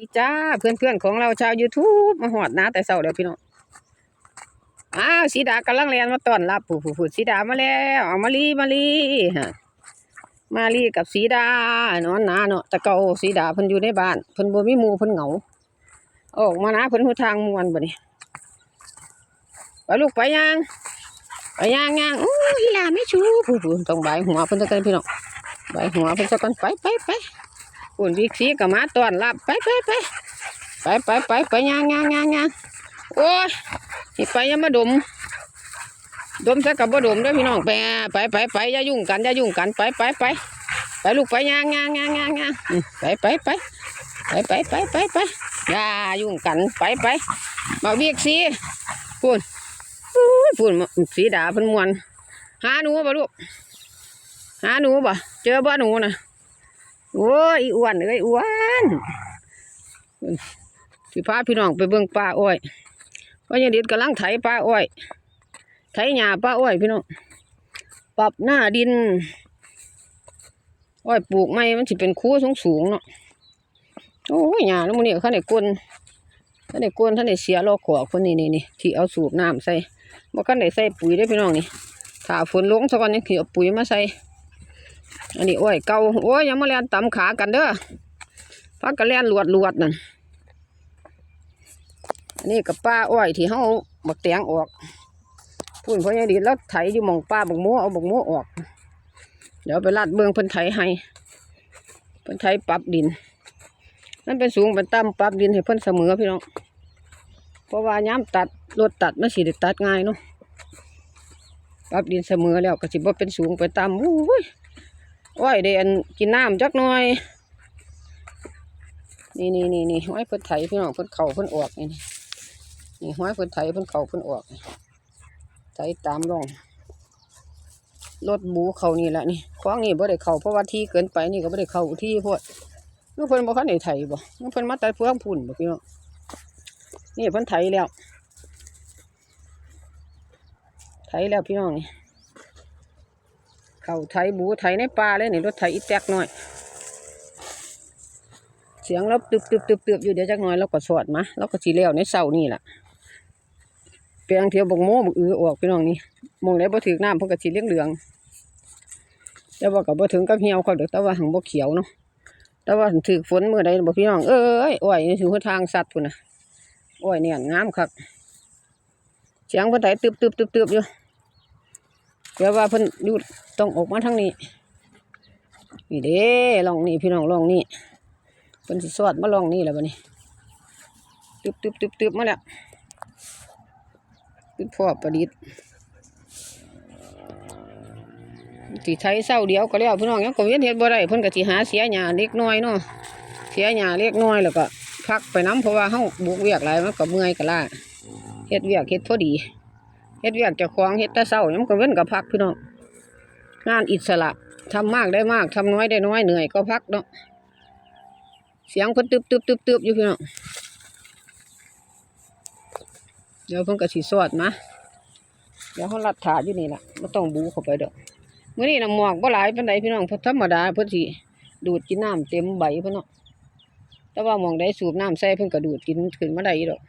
ดีจ้า เพื่อนๆของเราชาว YouTube มาหอดนะแต่เศร้าเดี๋ยวพี่น้องอ้าวสีดากำลังเรียนมาต้อนรับผู้ผู้ผู้สีดามาแล้วเอามาลีมาลีฮะมาลีกับสีดานอนนาเนาะแต่เก่าสีดาเพิ่นอยู่ในบ้านเพิ่นบ่มีหมู่เพิ่นเหงาออกมานะเพิ่นหูทางมวนบ่นี่ไปลูกไปยังไปยังยังอู้อีหลาไม่ชูผู้ผู้ต้องใบหัวเพิ่นตะกันพี่น้องใบหัวเพิ่นตะกันไปไปไป ปุ่นวิกซีก็มาต้อนรับไปไปไปไปไปไปไปย่างย่างย่างย่างโอ้ยไปยังมาดม ดมซะกับบ่ดมด้อพี่น้องไปไปไปไปอย่ายุ่งกันอย่ายุ่งกันไปไปไปไปลูกไปย่างย่างย่างย่างย่างไปไปไปไปไปไปไปไปอย่ายุ่งกันไปไปมาวิกซีปุ่นอู้ยปุ่นสีดาเพิ่นมวนหาหนูบ่ลูกหาหนูบ่เจอบ่หนูน่ะ โอ้ยอีอ้วนเอ้ยอ้วนสิพาพี่น้องไปเบิ่งป้าอ้อยว่ายังเด็ดกำลังไถป้าอ้อยไถหญ้าป้าอ้อยพี่น้องปรับหน้าดินอ้อยปลูกไม่มันสิเป็นคูสูงสูงๆเนาะโอ้ยหญ้าแล้วมันนี่เขาได้กวนเขาได้กวนเขาได้เสียรอขวคนนี้นี่นี่ที่เอาสูบน้ำใส่บ่คันได้ใส่ปุ๋ยได้พี่น้องนี่ถ้าฝนลงสักวันนี้คือเอาปุ๋ยมาใส่ อันนี้โอ้ยเก่าโอ้ยยังมาเลียนตำขากันเด้อพักกันเลียนหลวดหลวดนั่นอันนี้กับป้าอ้อยที่เขาเอาบักแตงออกพูดเพราะยังดีแล้วไถอยู่มองป้าบักโม้เอาบักโม้ออก เดี๋ยวไปลาดเบืองเพิ่นไถให้เพิ่นไถปรับดินนั่นเป็นสูงเป็นต่ำปรับดินให้เพิ่นเสมอพี่น้องเพราะว่าย้ำตัดรถตัดมันสิได้ตัดง่ายเนาะปรับดินเสมอแล้วก็สิบ่เป็นสูงไปต่ำอู้ย โอ้ยเดียนกินน้ำจักหน่อย นี่นี่นี่นี่ห้อยเพิ่นไถพี่น้องเพิ่นเข่าเพิ่นออกนี่นี่ห้อยเพิ่นไถเพิ่นเข่าเพิ่นออกไถตามร่องรถบูเขานี่แหละนี่คล้องนี่บ่ได้เข่าเพราะว่าที่เกินไปนี่ก็บ่ได้เข่าที่พวดนู่นเพิ่นบ่คันได้ไถบ่นู่นเพิ่นมาแต่เพื่องพุ่นบ่พี่น้องนี่เพิ่นไถแล้วไถแล้วพี่น้องนี่ เขาไถบูไถในป่าเลยนี่รถไถอีแตกหน่อย เสียงเราตึบตึบตึบตึบอยู่เดี๋ยวจักหน่อยเราก็สอดมาเราก็สีเลี้ยวในเสานี่แหละเปียงเทียวบกโม่บกอือออกพี่น้องนี่มองไหนบ่ถึงน้ำเพิ่นก็สีเหลืองเหลืองแต่ว่าก็บ่ถึงกับเหี่ยวเขาเด้อแต่ว่าหังบ่เขียวเนาะแต่ว่าถึกฝนเมื่อใดบ่พี่น้องเอ้ยอ้อยนี่ถือว่าทางสัตว์พุ่นน่ะอ้อยเนี่ยงามคักเสียงเพิ่นไถตึบตึบตึบตึบอยู่ เดี๋ยวว่าเพิ่นอยู่ต้องออกมาทางนี้นี่เด้ลองนี่พี่น้องลองนี่เพิ่นสิสอดมาลองนี่แล้วบัดนี้ตึบตึบตึบตึบมาแล้วคือพ่อประดิษฐ์สิใช้เศร้าเดียวก็แล้วพี่น้องยังก็เวียนเฮ็ดบ่ได้เพิ่นก็สิหาเสียหญ้าเล็กน้อยเนาะเสียหญ้าเล็กน้อยแล้วก็พักไปน้ำเพราะว่าเฮาบุกเวียกหลายมันก็เมื่อยก็ล้าเฮ็ดเวียกเฮ็ดพอดี เฮ็ดเวียกเจ้าของเฮ็ดแต่เช้ายังก็เว้นกับพักพี่น้องงานอิสระทำมากได้มากทำน้อยได้น้อยเหนื่อยก็พักเนาะเสียงเพิ่นตึบตึบตึบตึบอยู่พี่น้องเดี๋ยวเพิ่นก็สิสวดมาเดี๋ยวเขารัดถาอยู่นี่แหล่ะบ่ต้องบูเข้าไปเด้อกมื้อนี้น่ะหมอกบ่หลายปานใดพี่น้องพธรรมดาเพิ่นสิดูดกินน้ำเต็มใบเพิ่นเนาะแต่ว่าหมองใดสูบน้ำใส่เพิ่นก็ดูดกินขึ้นมาได้อยู่ดอก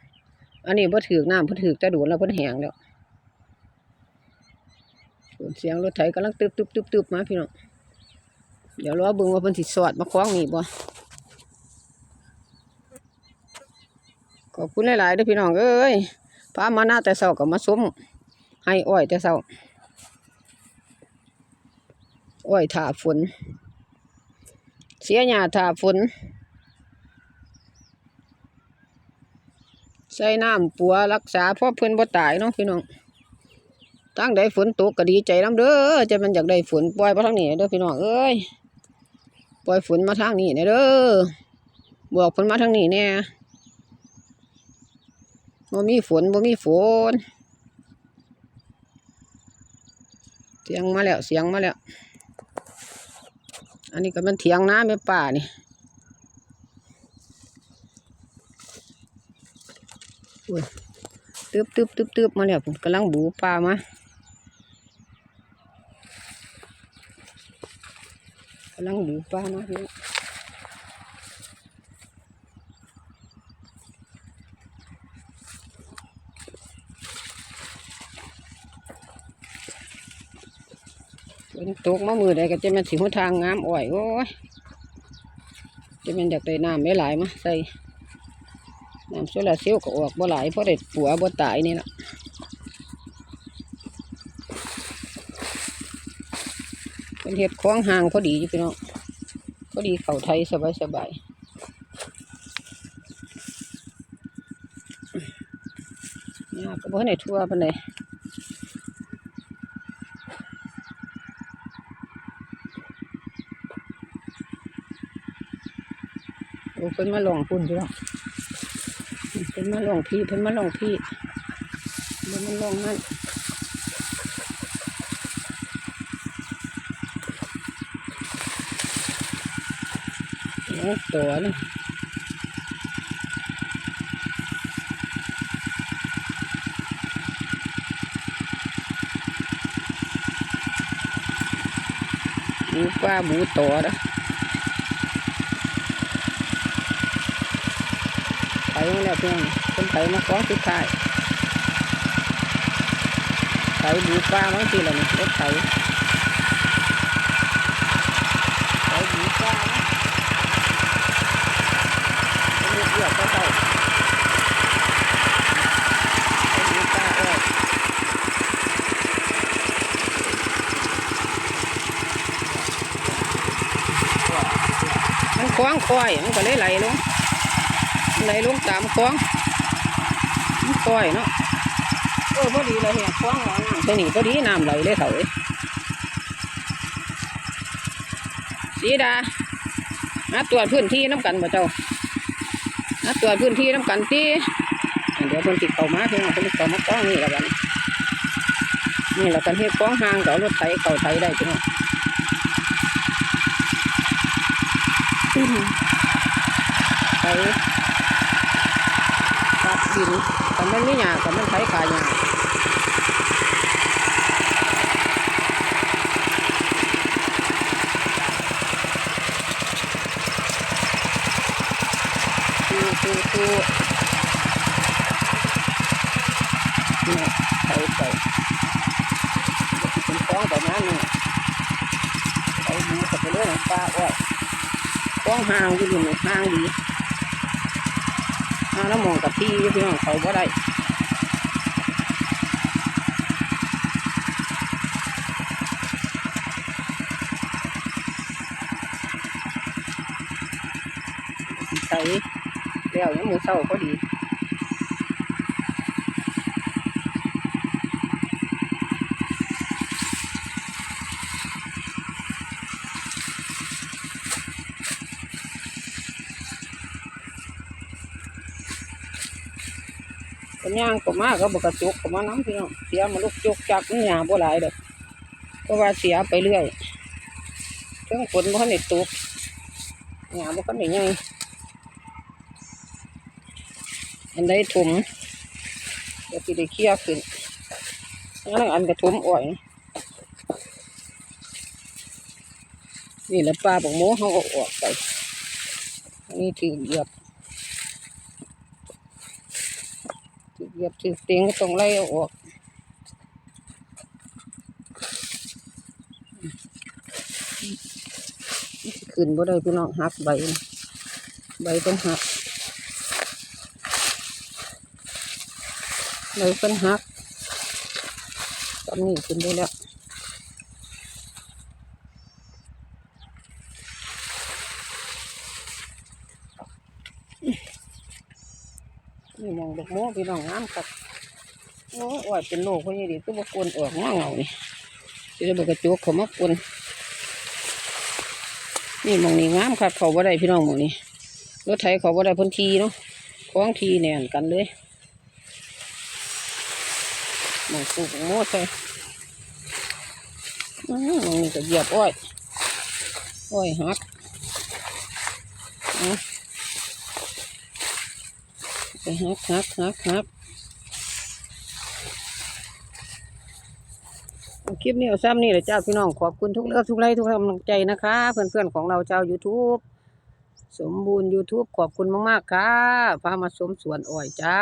อันนี้บ่ถือน้ำเพิ่นถือกแต่โดนแล้วเพิ่นแห้งแล้ว เสียงรถไถกำลังตึบตึบตึบตึบมาพี่น้องเดี๋ยวรอเบิ่งว่าเพิ่นสิสอดมาคล้องนี่บ่ขอบคุณหลายๆด้อพี่น้องเอ้ยพามาหน้าแต่เช้าก็มาส้มให้อ้อยแต่เช้าอ้อยถ่าฝนเสียหญ้าถ่าฝนใส่น้ำปัวรักษาเพราะเพิ่อนบ่ตายเนาะพี่น้อง ตั้งใดฝนตกก็ดีใจน้ำเด้อจะมันอยากได้ฝนปล่อยมาทางนี้เด้อพี่น้องเอ้ยปล่อยฝนมาทางนี้เด้อบอกฝนมาทางนี้แน่บ่มีฝนบ่มีฝน เสียงมาแล้วเสียงมาแล้ว อันนี้ก็เป็นเถียงน้ำแม่ป่านี่ตึบตึบตึบตึบมาแล้วผมกำลังบูปลามา ลังหมูป้านะพี่ฝนตกมามือใดก็จะมันสิหัวทางงามอ่อยโอ้ยจะมันอยากได้น้ำไม่หลายมาใส่น้ำโซลาเซลล์ก็ออกบ่หลายเพราะเด็ดปัวบ่ตายนี่ละ เป็นเห็ดคล้องห่างพอดีอยู่พี่น้องพอดีเข้าไทยสบายสบายเนี่ยก็บ่ให้ทั่วปานใดโอ้เพิ่นมาลองพุ่นอยู่แล้วเพิ่นมาลองพี่เพิ่นมาลองพี่เพิ่นมาลองนั่น โอ้ตัวนี่หมูปลาหมูตัวนะไถมาแล้วเพียงเป็นไถมาฟ้องสุดท้ายไถบูฟ้าบางทีละนี่รถไถไถบูฟ้านะเป็นเลือดเลือดก็ใส่ไถบูฟ้าเอ้ยมันค ล้องคอยมันก็เลยไหลลงไหลลงตามคลองมันปล่อยเนาะเออพอดีเลยเฮียคลองหลังน้ำใช่นี่พอดีน้ำไหลเลยเขาเอ้ยสีดามาตรวจพื้นที่น้ำกันบ่เจ้ามาตรวจพื้นที่น้ำกันตีเดี๋ยวคนติดเข้ามาเพียงคนติดเข้ามาก้องนี่ล้วกันนี่ละกันเฮ็ดคลองห่างกับเอารถไถเข้าไถได้จัง เนาะอื้อหือไถตัดดินแต่มันไม่หยาแต่มันไถกายหยาคือคือคือเนี่ยไถไปจะเป็นคล้องแบบนั้นเนี่ยไถดีกับไปเรื่องปลาอ้อยคล้ องห่างอยู่ในห่างดีห่างแล้วมองกับที่อยู่พี่น้องเขาบ่ได้ใส่แล้วยังมือเศร้าก็ดี ย่างก็มากก็บกระจุกก็มาน้ำพี่น้องเสียมาลูกจุกจักนี่ยาบ่หลายเด้อเพราะว่าเสียไปเรื่อยเครื่องฝนบ่ทันได้ตกหยาบ่ทันได้ใหญ่อันใดถุมเดี๋ยวสิได้เคลียร์ขึ้นนนั้นอันกระถุมอ่อยนี่แหละปลาบอกโมเขาออกไปนนี้ถือเหยียบ ถือ เหยียบถือเตียงก็ต้องไล่ออกขึ้นบ่ได้พี่น้องหักใบ ใบเป็นหักใบเป็นหักตอนนี้ขึ้นได้แล้ว ดอกโม่พี่น้องงามครับโอ้ยว่าเป็นโรคเพราะยังดีตัวบกวนออกมาเงานี่ที่จะบกระจกเขามากวนนี่มองนี่งามค่ะเขาบ่ได้พี่น้องมองนี่รถไถเขาบ่ได้พื้นที่เนาะคล้องทีแน่นกันเลยมองปลูกโมดใส่มองนี่ก็เหยียบอ้อยอ้อยหักเอา ไปฮักฮักฮักฮักคลิปนี้เอาซ้ำนี่เลยจ้าพี่น้องขอบคุณทุกเลือกทุกไลค์ทุกกำลังใจนะคะ เพื่อนๆของเราชาว YouTube สมบูรณ์ YouTube ขอบคุณมาก ๆ ค่ะพามาสมสวนอ้อยจ้า